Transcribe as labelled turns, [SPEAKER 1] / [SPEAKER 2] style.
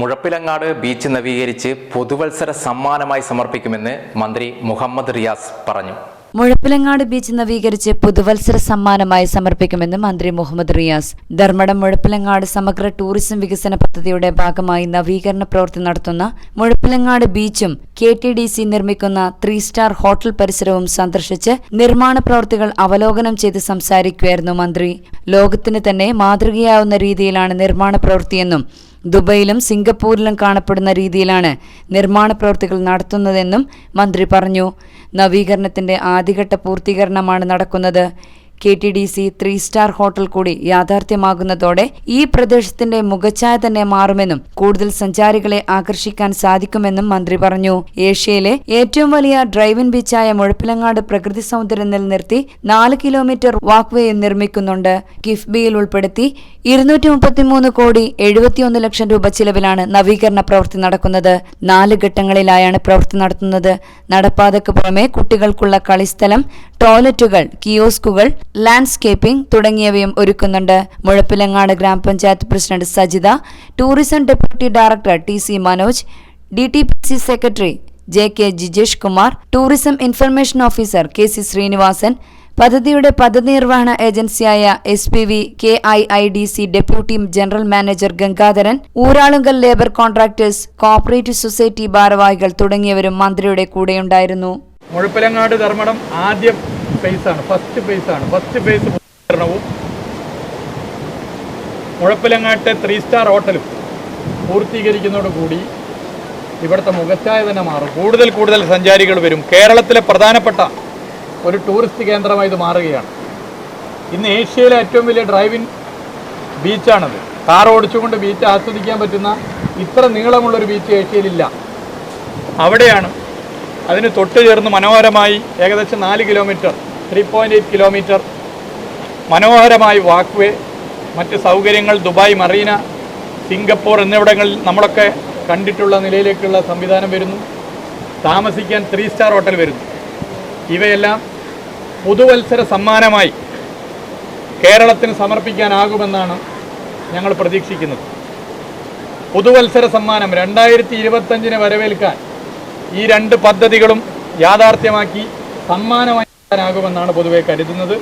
[SPEAKER 1] Muzhappilangad beach നവീകരിച്ച് പുതുവത്സര സമ്മാനമായി സമർപ്പിക്കുമെന്ന് മന്ത്രി മുഹമ്മദ് റിയാസ് പറഞ്ഞു.
[SPEAKER 2] മുഴപ്പിലങ്ങാട് ബീച്ച് നവീകരിച്ച് പുതുവത്സര സമ്മാനമായി സമർപ്പിക്കുമെന്ന് മന്ത്രി മുഹമ്മദ് റിയാസ്. ധർമ്മടം മുഴപ്പിലങ്ങാട് സമഗ്ര ടൂറിസം വികസന പദ്ധതിയുടെ ഭാഗമായി നവീകരണ പ്രവൃത്തി നടത്തുന്ന മുഴപ്പിലങ്ങാട് ബീച്ചും കെ ടി ഡി സി നിർമ്മിക്കുന്ന ത്രീ സ്റ്റാർ ഹോട്ടൽ പരിസരവും സന്ദർശിച്ച് നിർമ്മാണ പ്രവൃത്തികൾ അവലോകനം ചെയ്ത് സംസാരിക്കുകയായിരുന്നു മന്ത്രി. ലോകത്തിന് തന്നെ മാതൃകയാവുന്ന രീതിയിലാണ് നിർമ്മാണ പ്രവൃത്തിയെന്നും ദുബൈയിലും സിംഗപ്പൂരിലും കാണപ്പെടുന്ന രീതിയിലാണ് നിർമ്മാണ പ്രവൃത്തികൾ നടത്തുന്നതെന്നും മന്ത്രി പറഞ്ഞു. നവീകരണത്തിന്റെ ആദ്യഘട്ട പൂർത്തീകരണമാണ് നടക്കുന്നത്. K T D C three star hotel കൂടി യാഥാർത്ഥ്യമാകുന്നതോടെ ഈ പ്രദേശത്തിന്റെ മുഖച്ഛായ തന്നെ മാറുമെന്നും കൂടുതൽ സഞ്ചാരികളെ ആകർഷിക്കാൻ സാധിക്കുമെന്നും മന്ത്രി പറഞ്ഞു. ഏഷ്യയിലെ ഏറ്റവും വലിയ ഡ്രൈവിൻ ബീച്ചായ മുഴപ്പിലങ്ങാട് പ്രകൃതി സൗന്ദര്യം നിലനിർത്തി നാല് കിലോമീറ്റർ വാക്ക്വേയും നിർമ്മിക്കുന്നുണ്ട്. കിഫ്ബിയിൽ ഉൾപ്പെടുത്തി ഇരുന്നൂറ്റി മുപ്പത്തിമൂന്ന് കോടി എഴുപത്തിയൊന്ന് ലക്ഷം രൂപ ചിലവിലാണ് നവീകരണ പ്രവൃത്തി നടക്കുന്നത്. നാല് ഘട്ടങ്ങളിലായാണ് പ്രവൃത്തി നടത്തുന്നത്. നടപ്പാതയ്ക്ക് പുറമെ കുട്ടികൾക്കുള്ള കളിസ്ഥലം ടോയ്ലറ്റുകൾ കിയോസ്കുകൾ ലാൻഡ്സ്കേപ്പിംഗ് തുടങ്ങിയവയും ഒരുക്കുന്നുണ്ട്. മുഴപ്പിലങ്ങാട് ഗ്രാമപഞ്ചായത്ത് president Sajitha tourism deputy director T C Manoj D T P C secretary J K Jijesh Kumar tourism information officer K C Sreenivasan പദ്ധതിയുടെ പദ്ധതി നിർവഹണ ഏജൻസിയായ S P V K I I D C deputy general manager Gangadharan Uralungal labour contractors cooperative society ഭാരവാഹികൾ തുടങ്ങിയവരും മന്ത്രിയുടെ കൂടെയുണ്ടായിരുന്നു.
[SPEAKER 3] മുഴപ്പിലങ്ങാട് ധർമ്മടം ആദ്യം ഫേസാണ് ഫസ്റ്റ് ഫേസാണ് ഫസ്റ്റ് ഫേസ് പൂർത്തീകരണവും മുഴപ്പിലങ്ങാട്ടെ ത്രീ സ്റ്റാർ ഹോട്ടലും പൂർത്തീകരിക്കുന്നതോടുകൂടി ഇവിടുത്തെ മുഖച്ഛായ തന്നെ മാറും. കൂടുതൽ കൂടുതൽ സഞ്ചാരികൾ വരും. കേരളത്തിലെ പ്രധാനപ്പെട്ട ഒരു ടൂറിസ്റ്റ് കേന്ദ്രമായി ഇത് മാറുകയാണ്. ഇന്ന് ഏഷ്യയിലെ ഏറ്റവും വലിയ ഡ്രൈവിംഗ് ബീച്ചാണത് കാർ ഓടിച്ചുകൊണ്ട് ബീച്ച് ആസ്വദിക്കാൻ പറ്റുന്ന ഇത്ര നീളമുള്ളൊരു ബീച്ച് ഏഷ്യയിലില്ല. അവിടെയാണ് അതിന് തൊട്ട് ചേർന്ന് മനോഹരമായി ഏകദേശം നാല് kilometre three point eight kilometre മനോഹരമായി വാക്വേ മറ്റ് സൗകര്യങ്ങൾ ദുബായ് മറീന സിംഗപ്പൂർ എന്നിവിടങ്ങളിൽ നമ്മളൊക്കെ കണ്ടിട്ടുള്ള നിലയിലേക്കുള്ള സംവിധാനം വരുന്നു. താമസിക്കാൻ ത്രീ സ്റ്റാർ ഹോട്ടൽ വരുന്നു. ഇവയെല്ലാം പുതുവത്സര സമ്മാനമായി കേരളത്തിന് സമർപ്പിക്കാനാകുമെന്നാണ് ഞങ്ങൾ പ്രതീക്ഷിക്കുന്നത്. പുതുവത്സര സമ്മാനം രണ്ടായിരത്തി ഇരുപത്തഞ്ചിനെ വരവേൽക്കാൻ ഈ രണ്ട് പദ്ധതികളും യാഥാർത്ഥ്യമാക്കി സമ്മാനമായി പൊതുവെ കരുതുന്നത്.